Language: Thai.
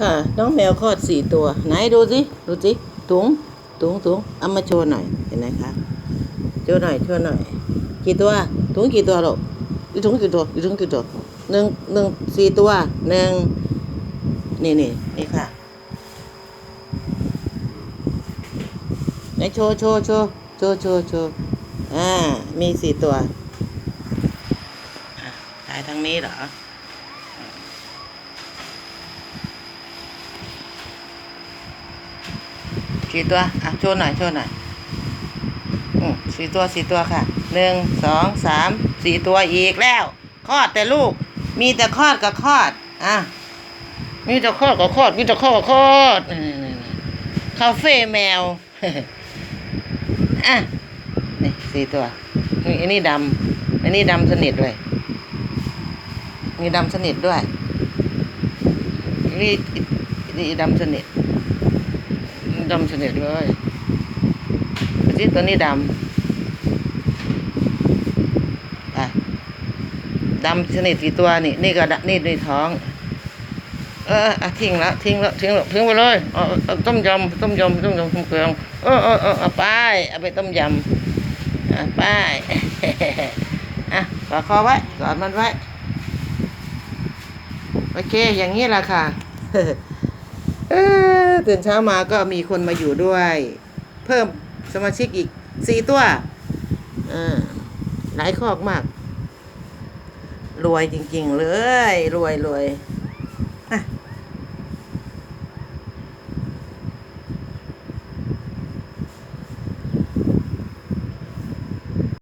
ค่ะ น้องแมวคลอดสี่ตัว ไหนดูสิดูสิถุงถุงถุงเอามาโชว์หน่อยเห็นไหมคะโชว์หน่อยโชว์หน่อย กี่ตัวถุงกี่ตัวลูกอีถุงกี่ตัวอีถุงกี่ตัวหนึ่งหนึ่งสี่ตัวหนึ่งนี่นี่นี่ค่ะไหนโชว์โชว์โชว์โชว์โชว์โชว์อ่ามีสี่ตัวอะถ่ายทางนี้เหรอ สี่ตัว อะโชว์หน่อยโชว์หน่อยอืมสี่ตัวสี่ตัวค่ะหนึ่งสองสามสี่ตัวอีกแล้วคลอดแต่ลูก มีแต่คลอดกับคลอด อะมีแต่คลอดกับคลอด มีแต่คลอดกับคลอดคาเฟ่แมวอะนี่สี่ตัวนี่อันนี้ดำอันนี้ดำสนิทเลย มีดำสนิทด้วยนี่นี่ดำสนิท ดำสนิทเลยสิตัวนี้ดำไปดำสนิทกี่ตัวนี่ นี่ก็ดนี่ในท้อง เอออะทิ้งล้วทิ้งล้วทิ้งล้วทิ้งไปเลยเอาเอต้มยำต้มยำต้มยำต้มเกลืองเออเออเออเอาไปเอาไปต้มยำอะไปอะกอดคอไว้กอดมันไว้ โอเค อย่างนี้แหละค่ะ เออตื่นเช้ามาก็มีคนมาอยู่ด้วย เพิ่มสมาชิกอีกสี่ตัวอ่าหลายคอกมาก รวยจริง ๆ เลย รวยรวย